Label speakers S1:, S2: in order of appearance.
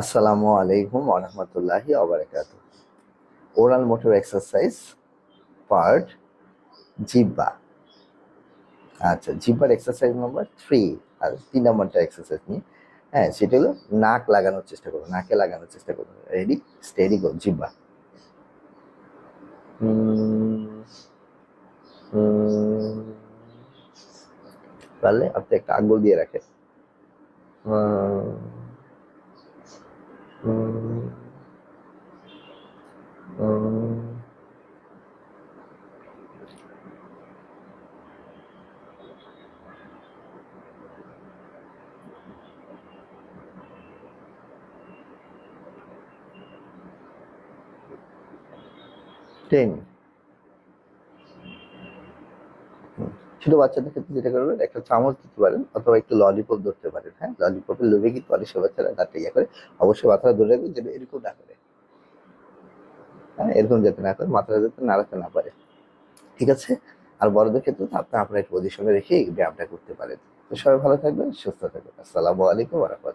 S1: আসসালামু আলাইকুম আরহামতুল্লাহি আবরাকাত ওরাল মোটর এক্সারসাইজ পার্ট জিব্বা। আচ্ছা জিব্বার এক্সারসাইজ নাম্বার থ্রি আর তিন নম্বরটা এক্সারসাইজ নিয়ে। হ্যাঁ সেটা হলো নাক লাগানোর চেষ্টা করুন, নাকে লাগানোর চেষ্টা করুন। রেডি স্টেডি গো জিব্বা। পারলে আপনি একটা আঙ্গুল দিয়ে রাখেন। Ting. ছোট বাচ্চাদের ক্ষেত্রে যেটা করবেন, একটা চামচ দিতে পারেন অথবা একটু ললিপপ ধরতে পারেন হ্যাঁ? ললিপপের লোভে কিন্তু অনেক সময় বাচ্চারা দাঁতটা ইয়ে করে। অবশ্যই মাথাটা ধরে রাখবেন যেন এরকম না করে। হ্যাঁ এরকম যাতে না করে, মাথাটা যাতে নাড়াতে না পারে। ঠিক আছে? আর বড়দের ক্ষেত্রে আপনি আপনার পজিশনে রেখে ব্যায়ামটা করতে পারেন। তো সবাই ভালো থাকবেন, সুস্থ থাকবেন। আসসালামু আলাইকুম রহমতুল্লাহ।